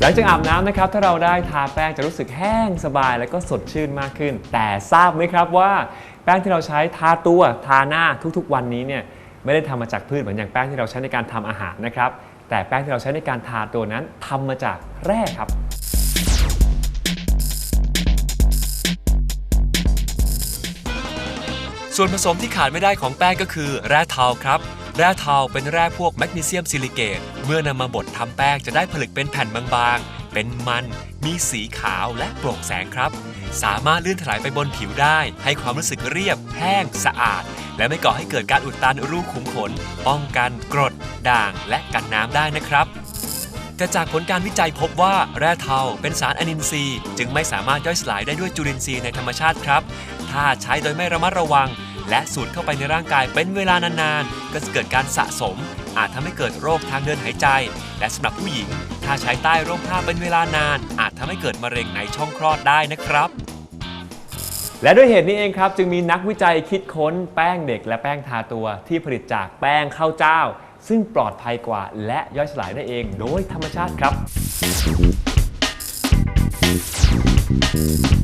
หลังจากอาบน้ำนะครับ ถ้าเราได้ทาแป้งจะรู้สึกแห้งสบายแล้วก็สดชื่นมากขึ้น แต่ทราบไหมครับว่าแป้งที่เราใช้ทาตัวทาหน้าทุกๆ วันนี้เนี่ยไม่ได้ทำมาจากพืชเหมือนอย่างแป้งที่เราใช้ในการทำอาหารนะครับ แต่แป้งที่เราใช้ในการทาตัวนั้นทำมาจากแร่ครับ ส่วนผสมที่ขาดไม่ได้ของแป้งก็คือ แร่เทาครับ แร่เทาเป็นแร่พวกแมกนีเซียมซิลิเกต เมื่อนำมาบดทำแป้งจะได้ผลึกเป็นแผ่นบางๆ เป็นมัน มีสีขาวและโปร่งแสงครับ สามารถลื่นถลายไปบนผิวได้ ให้ความรู้สึกเรียบ แห้ง สะอาด และไม่ก่อให้เกิดการอุดตันรูขุมขน ป้องกันกรด ด่าง และกันน้ำได้นะครับ แต่จากผลการวิจัยพบว่าแร่เทาเป็นสารอนินทรีย์ จึงไม่สามารถย่อยสลายได้ด้วยจุลินทรีย์ในธรรมชาติครับ ถ้าใช้โดยไม่ระมัดระวัง และสูดเข้าไปในร่างกายเป็นเวลานานๆ ก็จะเกิดการสะสม อาจทำให้เกิดโรคทางเดินหายใจ และสำหรับผู้หญิง ถ้าใช้ใต้ร่มผ้าเป็นเวลานาน อาจทำให้เกิดมะเร็งในช่องคลอดได้นะครับและด้วยเหตุนี้เองครับ จึงมีนักวิจัยคิดค้นแป้งเด็กและแป้งทาตัวที่ผลิตจากแป้งข้าวเจ้า ซึ่งปลอดภัยกว่าและย่อยสลายได้เองโดยธรรมชาติครับ